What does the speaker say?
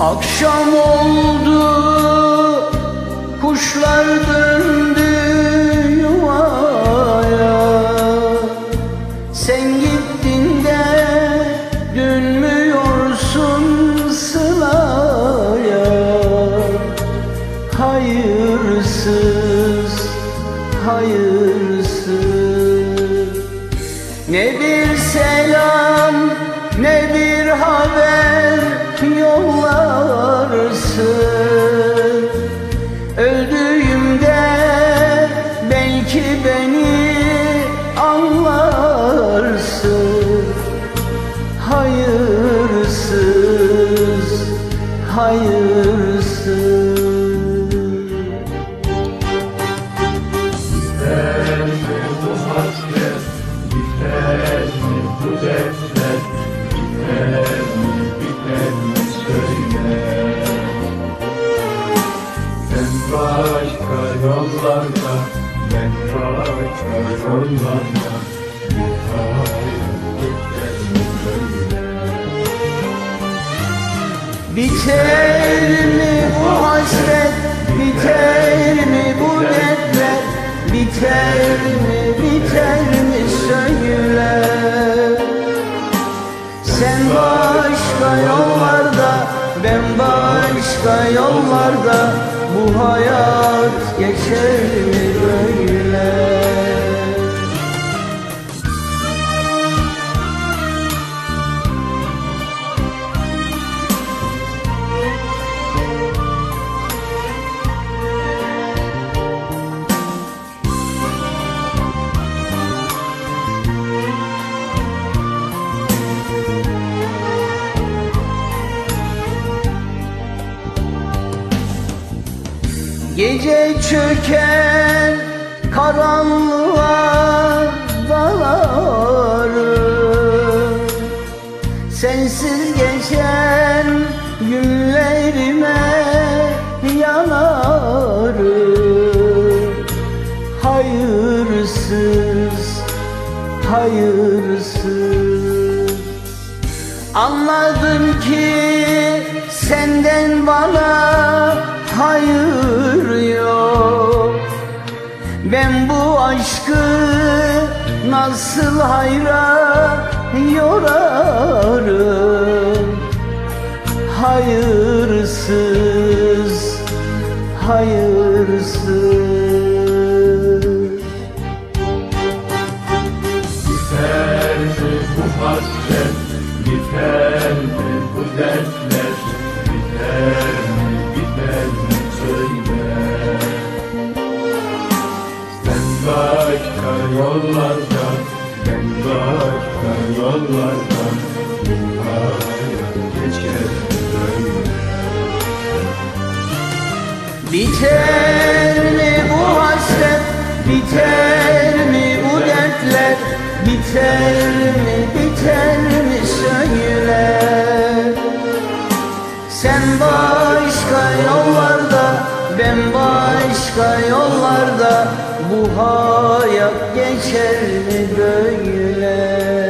Akşam oldu Kuşlar döndü yuvaya. Sen gittin de dönmüyorsun sılaya Hayırsız, hayırsız. Ne bir selam ne bir haber yollarsın biter mi bu hasret, biter mi bu dertler Biter mi, biter mi söyle Sen başka yollarda, ben başka yollarda Bu hayat geçer mi Gece çöken karanlığa dalarım Sensiz geçen günlerime yanarım Hayırsız, hayırsız. Anladım ki senden bana hayır yok. Ben bu aşkı nasıl hayra yorarım? Hayırsız, başka yollarda, bu hayat geçer böyle. Biter mi bu hasret, biter mi bu dertler Biter mi, biter mi söyle Sen başka yollarda, ben başka yollarda Bu hayat geçer mi böyle